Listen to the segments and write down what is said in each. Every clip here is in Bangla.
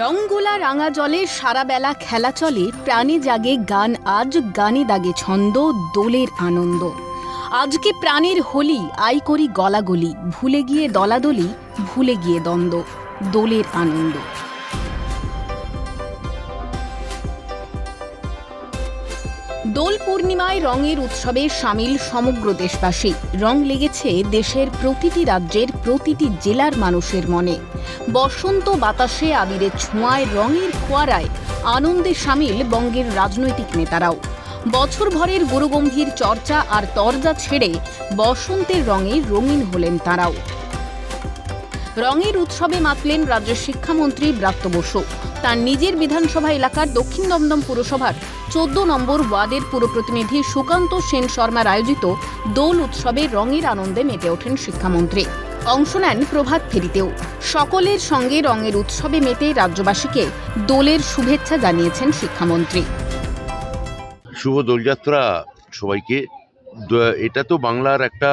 রঙ্গোলা রাঙা জলে সারা বেলা খেলা চলে, প্রাণে জাগে গান, আজ গানে দাগে ছন্দ, দোলের আনন্দ। আজকে প্রাণের হোলি আই করি গলাগলি, ভুলে গিয়ে দলাদলি, ভুলে গিয়ে দ্বন্দ্ব, দোলের আনন্দ। দোল পূর্ণিমায় রঙের উৎসবে সামিল সমগ্র দেশবাসী। রং লেগেছে দেশের প্রতিটি রাজ্যের প্রতিটি জেলার মানুষের মনে। বসন্ত বাতাসে আবিরের ছোঁয়ায় রঙের খোয়ারায় আনন্দে সামিল বঙ্গের রাজনৈতিক নেতারাও। বছর ভরের গুরুগম্ভীর চর্চা আর তরজা ছেড়ে বসন্তের রঙে রঙিন হলেন তারাও। রঙের উৎসবে মাতলেন রাজ্যের শিক্ষামন্ত্রী ব্রাত্য বসু। তার নিজের বিধানসভা এলাকার দক্ষিণ দমদম পুরসভার চোদ্দ নম্বর ওয়ার্ডের পুরপ্রতিনিধি সুকান্ত সেন শর্মার আয়োজিত দোল উৎসবে রঙের আনন্দে মেতে ওঠেন শিক্ষামন্ত্রী। অংশ নেন প্রভাত ফেরিতেও। সকলের সঙ্গে রঙের উৎসবে মেতে রাজ্যবাসীকে দোলের শুভেচ্ছা জানিয়েছেন শিক্ষামন্ত্রী। শুভ দোলযাত্রা সবাইকে। এটা তো বাংলার একটা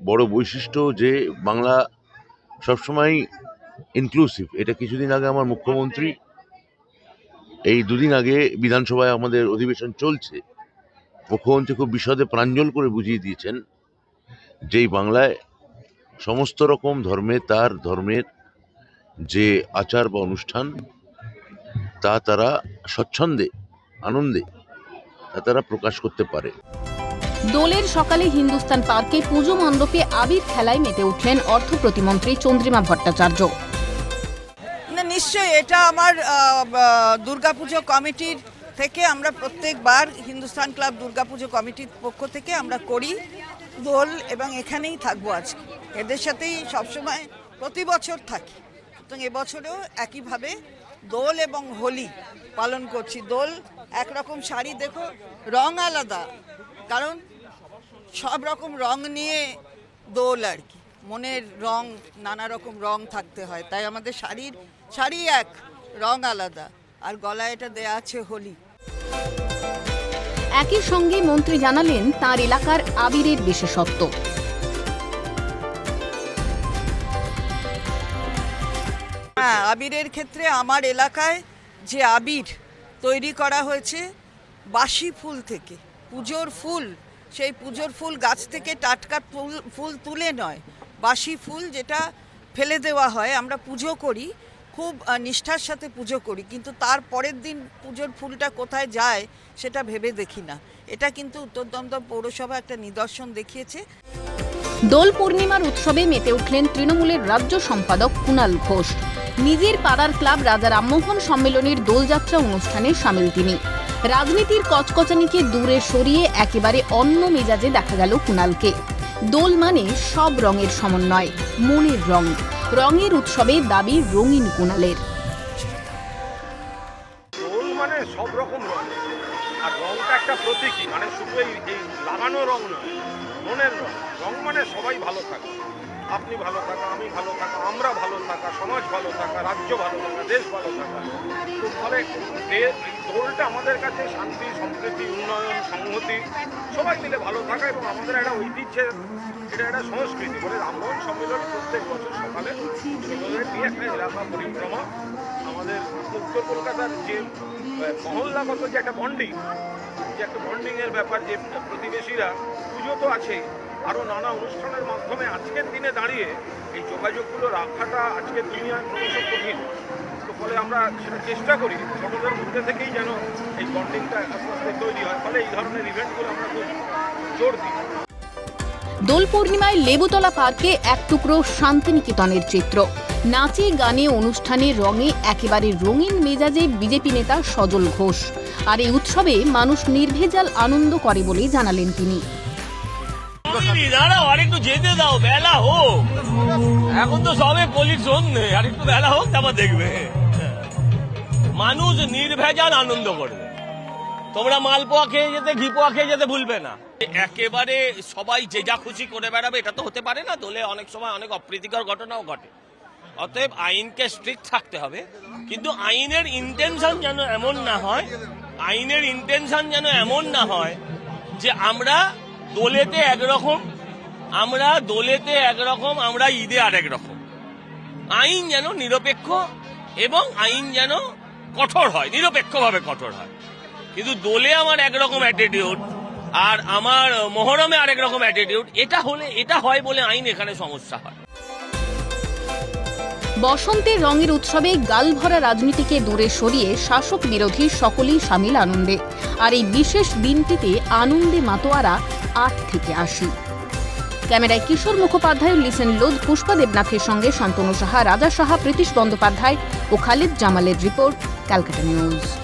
বড় বৈশিষ্ট্য যে বাংলা সবসময় ইনক্লুসিভ এটা কিছুদিন আগে আমার মুখ্যমন্ত্রী, এই দুদিন আগে বিধানসভায় আমাদের অধিবেশন চলছে। মুখ্যমন্ত্রী খুব বিশদে প্রাঞ্জল করে বুঝিয়ে দিয়েছেন যে এই বাংলায় সমস্ত রকম ধর্মে তার ধর্মের যে আচার বা অনুষ্ঠান, তা তারা স্বচ্ছন্দে, আনন্দে, তা তারা প্রকাশ করতে পারে। দোলের সকালে হিন্দুস্তান পার্কে পুজো মণ্ডপে আবির খেলায় মেতে উঠলেন অর্থ প্রতিমন্ত্রী চন্দ্রিমা ভট্টাচার্য। না, নিশ্চয়ই এটা আমার দুর্গাপুজো কমিটির থেকে আমরা প্রত্যেকবার হিন্দুস্তান ক্লাব দুর্গাপুজো কমিটির পক্ষ থেকে আমরা করি দোল এবং এখানেই থাকব আজকে। এদের সাথেই সবসময় প্রতি বছর থাকি। তো এবছরেও একইভাবে দোল এবং হোলি পালন করছি। দোল একরকম শাড়ি, দেখো, রং আলাদা। কারণ সব রকম রং নিয়ে দোল আর কি। মনের রং নানা রকম রং থাকতে হয়। তাই আমাদের শাড়ির শাড়ি এক রং আলাদা। আর গলায় এটা দেয়া আছে হোলি। একই সঙ্গে মন্ত্রী জানালেন তার এলাকার আবিরের বিশেষত্ব। হ্যাঁ আবিরের ক্ষেত্রে আমার এলাকায় যে আবির তৈরি করা হয়েছে বাসি ফুল থেকে পুজোর ফুল সেই পুজোর ফুল গাছ থেকে টাটকা ফুল ফুল তুলে নয় বাসি ফুল যেটা ফেলে দেওয়া হয়, আমরা পুজো করি, খুব নিষ্ঠার সাথে পুজো করি, কিন্তু তার পরের দিন পুজোর ফুলটা কোথায় যায় সেটা ভেবে দেখি না। এটা কিন্তু উত্তর দমদম পৌরসভা একটা নিদর্শন দেখিয়েছে। দোল পূর্ণিমার উৎসবে মেতে উঠলেন তৃণমূলের রাজ্য সম্পাদক কুণাল ঘোষ। নিজের পাড়ার ক্লাব রাজা রামমোহন সম্মেলনের দোলযাত্রা অনুষ্ঠানে সামিল তিনি। রাজনীতির কচকচানিকে দূরে সরিয়ে একেবারে অন্য মেজাজে দেখা গেল কুণালকে। দোল মানে সব রঙের সমন্বয়, মনের রং। রঙের উৎসবে দাবি রঙিন কুণালের। মানে মানে মানে আপনি ভালো থাকা, আমি ভালো থাকা, আমরা ভালো থাকা, সমাজ ভালো থাকা, রাজ্য ভালো থাকা, দেশ ভালো থাকা। ফলে দোলটা আমাদের কাছে শান্তি, সম্প্রীতি, উন্নয়ন, সংহতি, সবাই মিলে ভালো থাকা এবং আমাদের একটা ঐতিহ্যের, এটা একটা সংস্কৃতি বলে রামমোহন সম্মেলন প্রত্যেক বছর সকালে ছোটদের একটা এলাকা পরিক্রমা, আমাদের উত্তর কলকাতার যে মহল্লাগত যে একটা বন্ডিং যে একটা বন্ডিংয়ের ব্যাপার, যে প্রতিবেশীরা পুজো তো আছেই আরও নানা অনুষ্ঠানের মাধ্যমে আজকের দিনে দাঁড়িয়ে এই যোগাযোগগুলো রাখাটা আজকের দুনিয়ায় ক্রমশ কঠিন। আমরা সেটা চেষ্টা করি ছোটদের মধ্যে থেকেই যেন এই বন্ডিংটা আস্তে আস্তে তৈরি হয়। ফলে এই ধরনের ইভেন্টগুলো আমরা খুব জোর দিই। দোল পূর্ণিমায় লেবুতলা পার্কে এক টুকরো শান্তিনিকেতনের চিত্র। নাচে গানে অনুষ্ঠানে রঙে একেবারে রঙিন মেজাজে বিজেপি নেতা সজল ঘোষ। আর এই উৎসবে মানুষ নির্ভেজাল আনন্দ করে বলেই জানালেন তিনি। দাঁড়াও আর একটু যেতে দাও বেলা হোক। এখন তো সবে পলির সন্ধে আর একটু বেলা হোক তারপর দেখবে। মানুষ নির্ভেজাল আনন্দ করবে। তোমরা মালপোয়া খেয়ে যেতে, ঘি পোয়া খেয়ে যেতে ভুলবে না। একেবারে সবাই যে যা খুশি করে বেড়াবে, এটা তো হতে পারে না। দোলে অনেক সময় অনেক অপ্রীতিকর ঘটনাও ঘটে। অতএব আইনকে স্ট্রিক্ট থাকতে হবে। কিন্তু আইনের ইন্টেনশন যেন এমন না হয়, আইনের ইন্টেনশন যেন এমন না হয় যে আমরা দোলেতে একরকম, আমরা দোলেতে একরকম, আমরা ঈদে আরেক রকম। আইন যেন নিরপেক্ষ এবং আইন যেন কঠোর হয়, নিরপেক্ষভাবে কঠোর হয়। কিন্তু দোলে আমার একরকম অ্যাটিটিউড আর আমার মহরমে আরেক রকম অ্যাটিটিউড এটা হলে, এটা হয় বলে আইন এখানে সমস্যা হয়। বসন্তের রঙের উৎসবে গালভরা রাজনীতিকে দূরে সরিয়ে শাসক বিরোধী সকলেই সামিল আনন্দে। আর এই বিশেষ দিনটিতে আনন্দে মাতোয়ারা আট থেকে আশি। ক্যামেরায় কিশোর মুখোপাধ্যায়, লিসেন লোদ পুষ্পা দেবনাথের সঙ্গে শান্তনু সাহা, রাজা সাহা, প্রীতিশ বন্দ্যোপাধ্যায় ও খালিদ জামালের রিপোর্ট। Calcutta News.